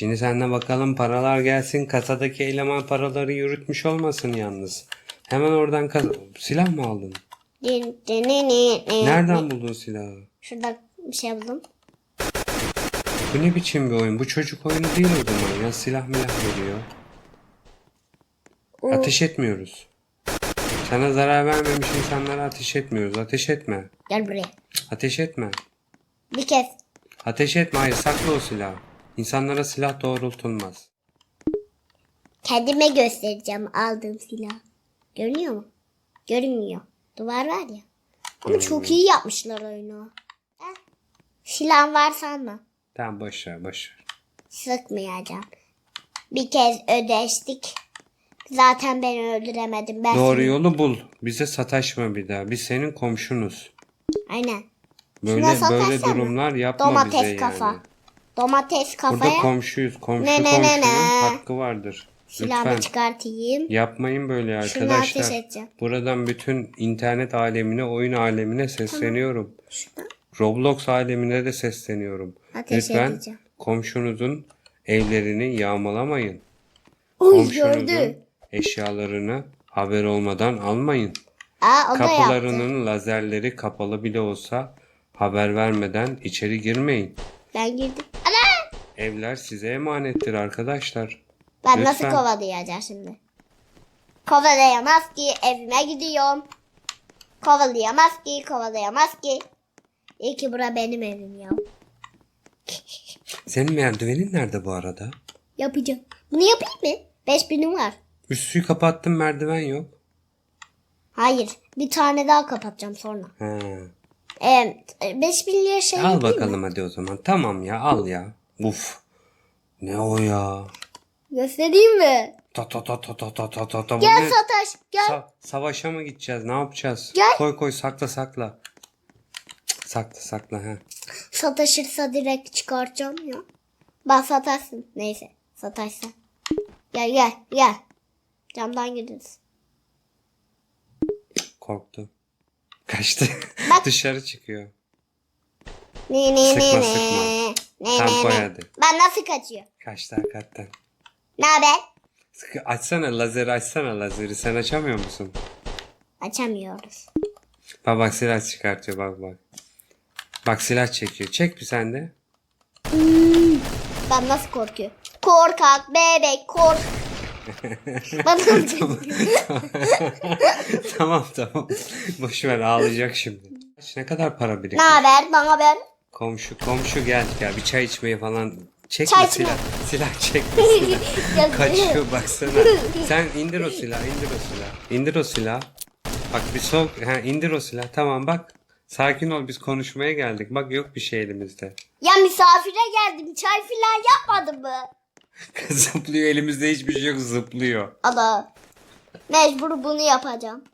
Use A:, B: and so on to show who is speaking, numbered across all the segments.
A: Şimdi seninle bakalım paralar gelsin. Kasadaki eleman paraları yürütmüş olmasın yalnız. Hemen oradan kas- silah mı aldın? Nereden buldun silahı?
B: Şurada bir şey buldum.
A: Bu ne biçim bir oyun? Bu çocuk oyunu değil o zaman ya. Silah milah veriyor.
B: Oo.
A: Ateş etmiyoruz. Sana zarar vermemiş insanlara ateş etmiyoruz. Ateş etme.
B: Gel buraya.
A: Ateş etme.
B: Bir kez.
A: Ateş etme. Hayır sakla o silahı. İnsanlara silah doğrultulmaz.
B: Kendime göstereceğim aldığım silah. Görünüyor mu? Görünmüyor. Duvar var ya. Ama çok iyi yapmışlar oyunu. Heh. Silah var sanma.
A: Tamam boş ver boş ver.
B: Sıkmayacağım. Bir kez ödeştik. Zaten beni öldüremedim. Ben
A: Doğru
B: seni-
A: yolu bul. Bize sataşma bir daha. Biz senin komşunuz.
B: Aynen.
A: Böyle böyle durumlar yapma
B: Domates
A: bize
B: kafa.
A: yani.
B: Domates
A: Burada
B: kafaya
A: komşuyuz. Komşu
B: Ne, ne, ne, ne?
A: hakkı vardır.
B: silahımı
A: Lütfen
B: çıkartayım.
A: yapmayın böyle
B: Şunu
A: arkadaşlar.
B: ateş edeceğim.
A: Buradan bütün internet alemine, oyun alemine sesleniyorum.
B: Şuna
A: Roblox alemine de sesleniyorum.
B: ateş
A: Lütfen
B: edeceğim.
A: komşunuzun evlerini yağmalamayın.
B: Uy
A: Komşunuzun
B: gördü.
A: eşyalarını haber olmadan almayın.
B: Aa o da yaptı.
A: Kapılarının lazerleri kapalı bile olsa haber vermeden içeri girmeyin.
B: Ben girdim.
A: Evler size emanettir arkadaşlar.
B: Ben nasıl
A: Lütfen.
B: kovalayacağım şimdi? Kovalayamaz ki evime gidiyorum. Kovalayamaz ki kovalayamaz ki. İyi ki bura benim evim ya.
A: Senin merdivenin nerede bu arada?
B: Yapacağım. Bunu yapayım mı? 5000'im var.
A: Üstüyü kapattım merdiven yok.
B: Hayır. Bir tane daha kapatacağım sonra.
A: Ha.
B: Ee, 5000 liraya şey
A: Al
B: yapayım mı?
A: bakalım hadi o zaman. Tamam ya al ya. Uf. Ne o ya?
B: Göstereyim mi?
A: Ta ta ta ta ta ta ta ta ta.
B: Gel
A: ne?
B: Sataş gel.
A: Sa- savaşa mı gideceğiz? Ne yapacağız?
B: Gel.
A: Koy koy sakla sakla. Sakla sakla ha.
B: Sataşırsa direkt çıkartacağım ya. Bak sataşsın. Neyse sataşsa. Gel gel gel. Camdan gidiyoruz.
A: Korktu. Kaçtı.
B: Bak.
A: Dışarı çıkıyor.
B: Ne ne
A: Sıkma,
B: ne
A: sıkma.
B: ne. Ne ne ne. Ben nasıl kaçıyor?
A: Kaçtı hakikaten.
B: Ne haber?
A: Sıkı, açsana lazeri açsana lazeri. Sen açamıyor musun?
B: Açamıyoruz.
A: Bak bak silah çıkartıyor bak bak. Bak silah çekiyor. Çek bir sen de.
B: Ben nasıl korkuyor? Korkak bebek kork. Bana
A: tamam tamam. Boş ver ağlayacak şimdi. Ne kadar para
B: ne haber? Bana haber.
A: Komşu komşu gel gel bir çay içmeye falan. Çekme
B: Çay içme.
A: silah. Silah çekme silah. Kaçıyor baksana. Sen indir o silahı indir o silahı. İndir o silahı. Bak bir soğuk. Ha, indir o silahı. Tamam bak. Sakin ol biz konuşmaya geldik. Bak yok bir şey elimizde.
B: Ya misafire geldim. Çay filan yapmadı mı?
A: zıplıyor elimizde hiçbir şey yok zıplıyor.
B: Ada. Mecbur bunu yapacağım.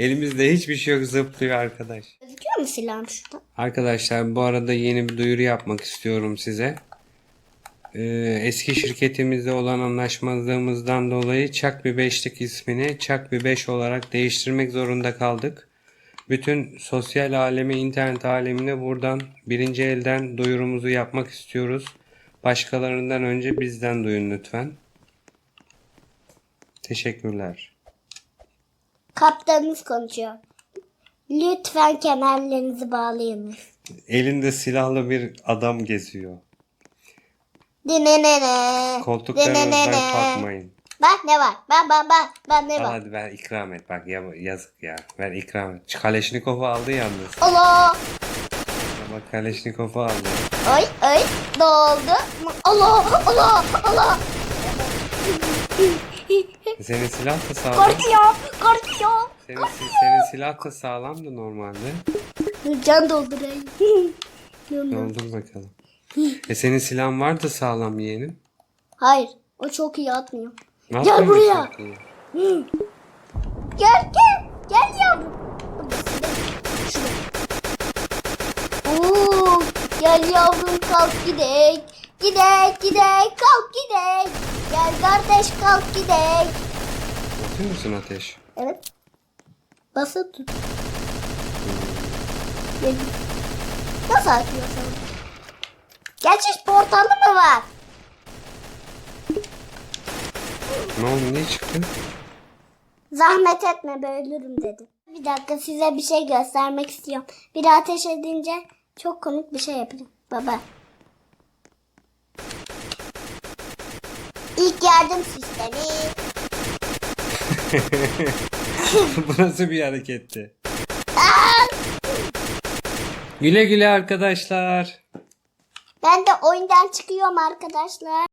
A: Elimizde hiçbir şey yok zıplıyor arkadaş.
B: Gözüküyor mu silahım şurada?
A: Arkadaşlar bu arada yeni bir duyuru yapmak istiyorum size. Ee, eski şirketimizde olan anlaşmazlığımızdan dolayı Çak bir Beşlik ismini Çak bir Beş olarak değiştirmek zorunda kaldık. Bütün sosyal alemi, internet alemine buradan birinci elden duyurumuzu yapmak istiyoruz. Başkalarından önce bizden duyun lütfen. Teşekkürler.
B: Kaptanımız konuşuyor. Lütfen kemerlerinizi bağlayınız.
A: Elinde silahlı bir adam geziyor.
B: Dinenene.
A: Koltuklarınızdan
B: Dinenene.
A: kalkmayın.
B: Bak ne var? Bak bak bak. Bak ne
A: Al
B: var?
A: hadi ver ikram et bak ya, yazık ya. Ver ikram et. Kaleşnikov'u aldı yalnız.
B: Allah.
A: Bak Kaleşnikov'u aldı.
B: Ay ay. Doldu. Allah Allah Allah.
A: Senin silah da sağlam.
B: Korkuyor. Korkuyor.
A: Senin, senin silah da sağlamdı normalde.
B: Can doldurayım.
A: Doldur bakalım. E senin silahın vardı sağlam yeğenim.
B: Hayır. O çok iyi atmıyor.
A: Ne
B: Gel buraya. Gel gel. Gel yavrum. Oo, gel yavrum kalk gidek. Gidek gidek kalk gidek. Gel kardeş kalk gidelim.
A: Atıyor musun ateş?
B: Evet. Basıp tut. Hmm. Gel. Nasıl atıyorsun? Geçiş portalı mı var?
A: Ne oldu niye çıktın?
B: Zahmet etme bölürüm dedim. Bir dakika size bir şey göstermek istiyorum. Bir ateş edince çok komik bir şey yapacağım. Baba. İlk yardım sistemi.
A: Bu nasıl bir hareketti? güle güle arkadaşlar.
B: Ben de oyundan çıkıyorum arkadaşlar.